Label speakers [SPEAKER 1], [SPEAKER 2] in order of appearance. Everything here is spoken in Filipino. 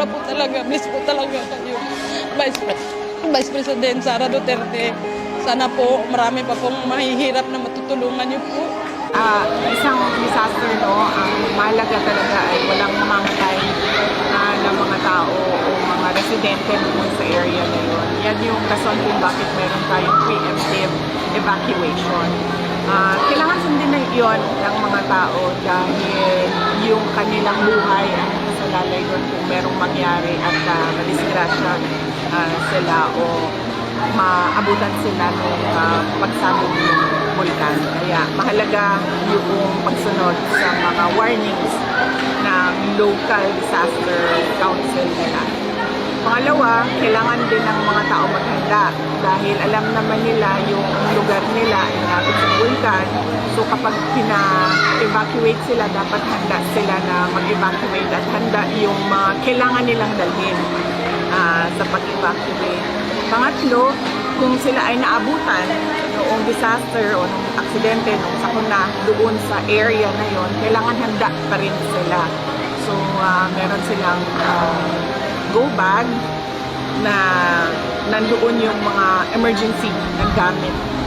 [SPEAKER 1] sobra po talaga. Miss po talaga kayo. Vice, Vice President Sara Duterte. Sana po marami pa pong mahihirap na matutulungan niyo po.
[SPEAKER 2] Ah, isang disaster, no, ang mahalaga talaga ay walang mamamatay ah, ng mga tao o mga residente doon sa area na yun. Yan yung rason kung bakit meron tayong preemptive evacuation. Ah, kailangan sundin na yun ng mga tao dahil yung kanilang buhay ang nakasalalay doon kung merong mangyari at uh, madisgrasya ah, sila o maabutan sila ng uh, pagsabog ng vulkan. Kaya mahalaga yung pagsunod sa mga warnings ng local disaster council nila. Pangalawa, kailangan din ng mga tao maghanda dahil alam naman nila yung lugar nila ay malapit sa vulkan. So kapag pina-evacuate sila, dapat handa sila na mag-evacuate at handa yung mga kailangan nilang dalhin ah, sa pag-evacuate. Pangatlo, kung sila ay naabutan noong disaster o noong aksidente, noong sakuna doon sa area na yon, kailangan handa pa rin sila. So, ah, meron silang ah, go bag na nandoon yung mga emergency na gamit